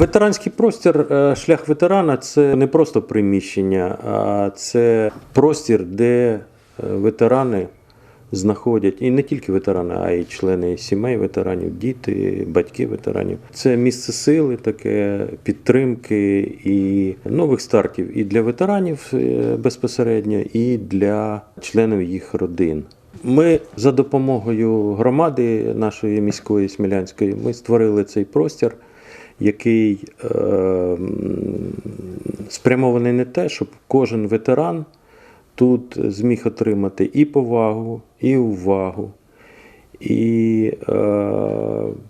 Ветеранський простір, е, шлях ветерана це не просто приміщення, а це простір, де е, ветерани знаходять, і не тільки ветерани, а й члени сімей ветеранів, діти, батьки ветеранів. Це місце сили, таке підтримки і нових стартів і для ветеранів е, безпосередньо, і для членів їх родин. Ми за допомогою громади нашої міської Смілянської ми створили цей простір, який е, спрямований на те, щоб кожен ветеран тут зміг отримати і повагу, і увагу, і е,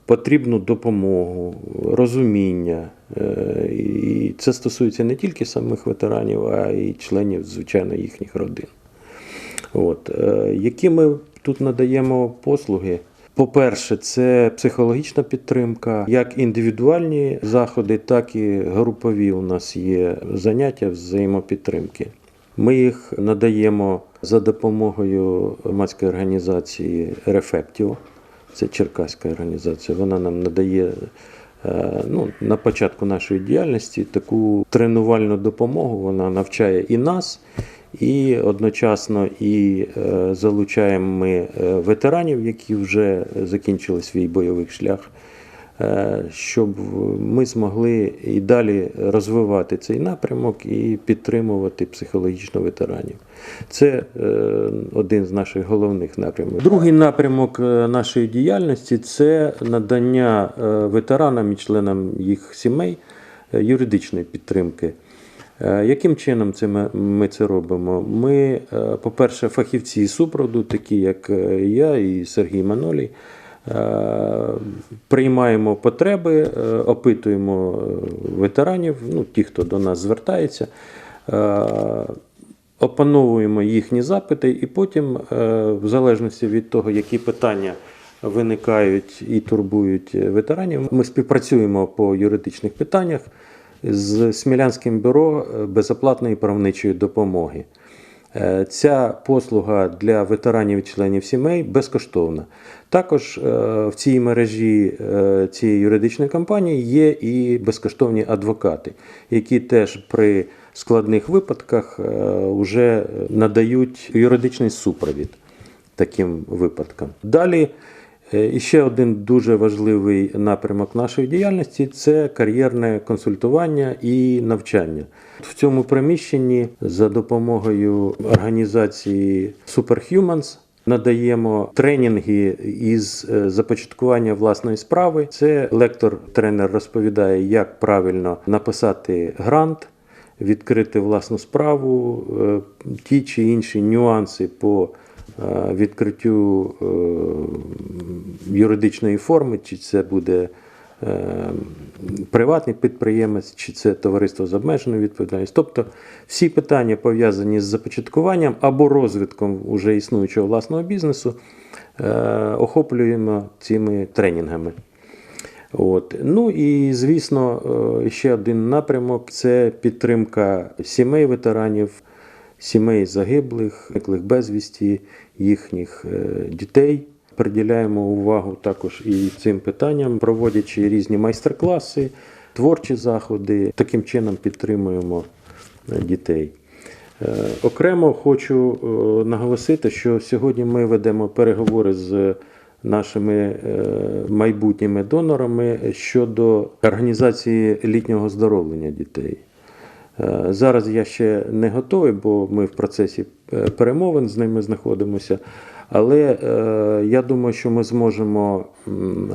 потрібну допомогу, розуміння. Е, і це стосується не тільки самих ветеранів, а й членів, звичайно, їхніх родин. От. Які ми тут надаємо послуги? По-перше, це психологічна підтримка, як індивідуальні заходи, так і групові у нас є заняття взаємопідтримки. Ми їх надаємо за допомогою громадської організації Рефектіо. Це черкаська організація. Вона нам надає е, ну, на початку нашої діяльності таку тренувальну допомогу. Вона навчає і нас, і одночасно і е, залучаємо ми е, ветеранів, які вже закінчили свій бойовий шлях, е, щоб ми змогли і далі розвивати цей напрямок і підтримувати психологічно ветеранів. Це один з наших головних напрямків. Другий напрямок нашої діяльності це надання ветеранам і членам їх сімей юридичної підтримки. Е, Яким чином це ми, ми це робимо? Ми, е, по-перше, фахівці супроводу, такі як е, я і Сергій Манолій, приймаємо потреби, опитуємо ветеранів, ну, ті, хто до нас звертається, опановуємо їхні запити, і потім, в залежності від того, які питання виникають і турбують ветеранів, ми співпрацюємо по юридичних питаннях з Смілянським бюро безоплатної правничої допомоги. Е, Ця послуга для ветеранів і членів сімей безкоштовна. Також е, в цій мережі е, цієї юридичної компанії є і безкоштовні адвокати, які теж при складних випадках вже надають юридичний супровід таким випадкам. Далі Е, І ще один дуже важливий напрямок нашої діяльності це кар'єрне консультування і навчання. В цьому приміщенні за допомогою організації Superhumans надаємо тренінги із е, започаткування власної справи. Це лектор-тренер розповідає, як правильно написати грант, відкрити власну справу, е, ті чи інші нюанси по е, відкриттю е, юридичної форми, чи це буде е, приватний підприємець, чи це товариство з обмеженою відповідальністю. Тобто всі питання пов'язані з започаткуванням або розвитком уже існуючого власного бізнесу, е, охоплюємо цими тренінгами. От. Ну і звісно, е, ще один напрямок це підтримка сімей ветеранів, сімей загиблих, зниклих безвісті, їхніх е, дітей. Приділяємо увагу також і цим питанням, проводячи різні майстер-класи, творчі заходи. Таким чином підтримуємо е, дітей. Е, Окремо хочу наголосити, що сьогодні ми ведемо переговори з нашими майбутніми донорами щодо організації літнього здоровлення дітей. Е, Зараз я ще не готовий, бо ми в процесі е, перемовин з ними знаходимося. Але е, я думаю, що ми зможемо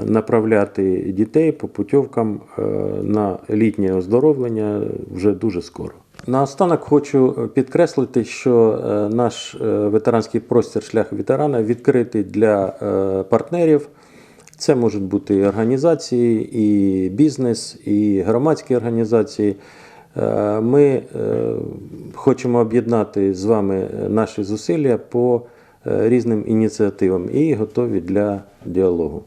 направляти дітей по путівкам на літнє оздоровлення вже дуже скоро. Наостанок хочу підкреслити, що наш ветеранський простір шлях ветерана відкритий для партнерів. Це можуть бути організації, і бізнес, і громадські організації. Е, Ми е, хочемо об'єднати з вами наші зусилля по е, різним ініціативам і готові для діалогу.